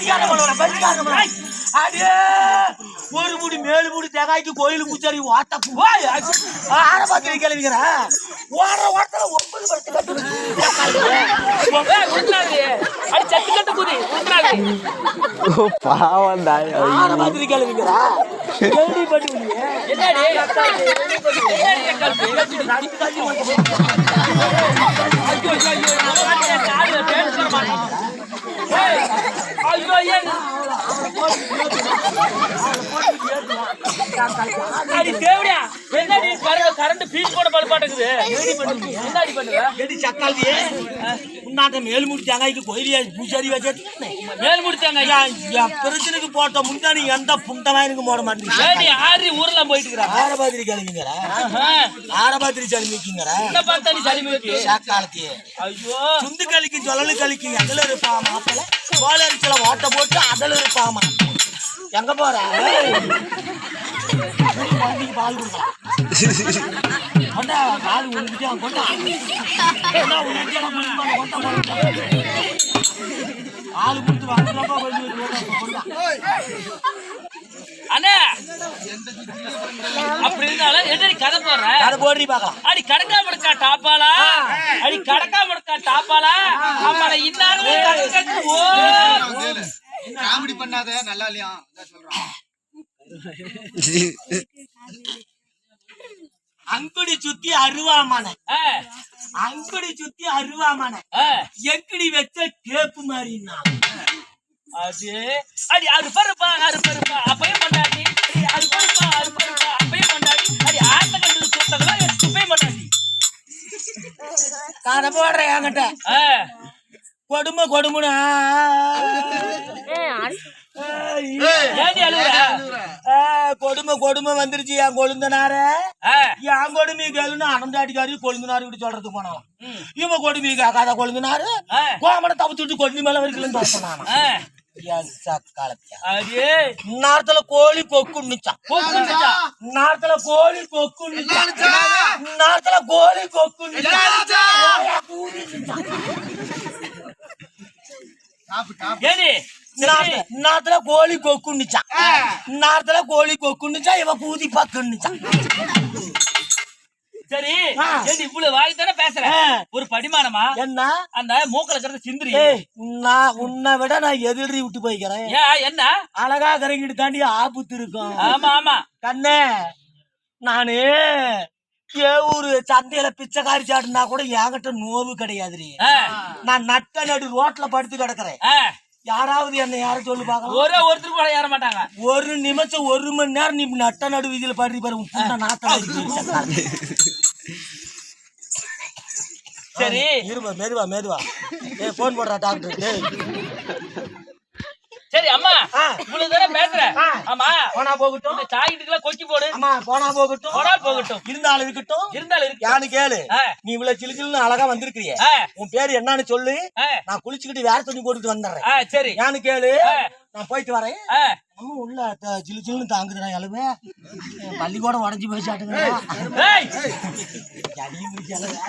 பரிகாரம் பண்ணுவோம் பரிகாரம் பண்ணுவோம். அடே ஒரு முடி மேலு முடி தேங்காய்க்கு கோயில் பூச்சாரி ஓட்ட போய் ஆற பாத்திரி கிளம்பிக்கிறா ஓடுற ஓட்டல ஒன்பது படுத்து கட்டு. பாவம் தான் ஆற பாத்திரி கிளம்பிக்கிறா கேள்வி பண்ணுவீங்க என்னடி என்னடி கல்வி? ஐயோ, ஐயோ, ஐயோ, ஐயோ, என் காதுல பேர் சொல்ல மாட்டேன். ஏய், ஐயோ, ஏன்? அடி தேவடியா, என்னடி கரண்ட் ஃபீஸ் போட பழுப்பாட்டுக்குது. என்னடி பண்ணுவ எடி சக்காலியே உன்னாட்ட மேல் முடி தேங்காய்க்கு கோயிலியா பூச்சாரி வச்சு மேல் முடிச்சாங்க பிரச்சனைக்கு போட்ட முந்தானி எந்த புண்டமாயினுக்கு போட மாட்டேங்க ஏடி ஆறி ஊர்லாம் போயிட்டு இருக்கிறாங்க ஆரபாத்திரி கிளம்பிங்கிறா ஆரபாத்திரி கிளம்பிக்கிங்கிறா என்ன பார்த்தா நீ சளிமுகி சாக்காலத்தி ஐயோ. சுந்து கலிக்கு ஜொலலு கலிக்கு அதுல இருப்பா மாப்பிள்ள? கோலரிச்சல ஓட்ட போட்டு அதுல இருப்பாமா எங்க போற? பால் கொடுக்கலாம் அண்ணா அப்படி இருந்தாலும் என்னடி கதை போடுற? அடி கடக்கா முடக்கா டாப்பாளா? அடி கடக்கா முடக்கா டாப்பாளா? ஆமாடா இன்னாரும் ஓ காமெடி பண்ணாத நல்லா இல்லையா? சொல்றான். அங்குடி சுத்தி அருவாமான. அங்குடி சுத்தி அருவாமான. எக்கடி வச்ச கேப்பு மாதிரின்னா அது அடி அது பருப்பா அது பருப்பா அப்பயும் கொண்டாடி அடி அது பருப்பா அது பருப்பா அப்பயும் கொண்டாடி அடி ஆத்த கண்டு சுத்ததெல்லாம் எப்பயும் கொண்டாடி கதை போடுற என்கிட்ட. கொடுமை கொடுமுனா. ஏண்டி அழுகுற கொடுமை கொடுமை வந்துருச்சு. என் கொழுந்தனார. என் கொடுமை கேளுன்னு அனந்தாட்டிக்காரி கொழுந்தனாரு இப்படி சொல்றதுக்கு போனாலும் இவன் கொடுமை கேட்காத கொழுந்தனாரு. கோமனை விட்டு கொண்டு மேல வரைக்கும் சொன்னான் இந்நேரத்துல கோழி போக்குச்சா இந்நேரத்துல கோழி கொக்குன்னுச்சான். இந்நேரத்துல கோழி டாப்பு இந்நேரத்துல கோழி கொக்குன்னுச்சான் இந்நேரத்துல கோழி கொக்குன்னுச்சான் இவன் கூதி பக்குன்னுச்சான் சரி. ஏடி இவ்வளவு வாய் தானே பேசுற? ஆ. ஒரு படிமானமா? என்ன? அந்த மூக்கல இருக்கிறது சிந்திரி. நான் உன்னை விட நான் எதிரி விட்டு போய்க்கிறேன். என்ன? அழகா கறங்கிட்டு தாண்டி ஆபத்து இருக்கும் ஆமா ஆமா. கண்ணே நானு ஏ ஊரு சந்தையில பிச்சைக்காரி சாட்டுனா கூட என்கிட்ட நோவு கிடையாதுரி நான் நட்ட நடு ரோட்ல படுத்து கிடக்குறேன். யாராவது என்ன யாரும் சொல்லி பார்க்கலாம். ஒரே ஒருத்தர் கூட ஏற மாட்டாங்க. ஒரு நிமிஷம் ஒரு மணி நேரம் நீ நட்ட நடு வீதியில படுறி பாரு உன் நாத்தம். சரி. இருமா மெதுவா மெதுவா. ஏய் போன் போடுறா டாக்டர் சரி அம்மா. இவ்வளவு தானே பேசுற. ஆ. ஆமா போனா போகட்டும். இந்த சாக்கிட்டுக்கெல்லாம் கொக்கி போடு. ஆமா போனா போகட்டும். போனால் போகட்டும். இருந்தாலும் இருக்கட்டும். இருந்தாலும் இருக்கு யானு கேளு. நீ இவ்வளவு சிலு சிலுன்னு அழகா வந்திருக்கிறிய. உன் பேரு என்னன்னு சொல்லு. நான் குளிச்சுக்கிட்டு வேற துணி போட்டுட்டு வந்துடுறேன். சரி. யானு கேளு. நான் போயிட்டு வரேன். நம்ம உள்ள சிலு சிலுன்னு தாங்குதுடா எழுவே பள்ளிக்கூடம் உடஞ்சி போய் சாட்டுங்க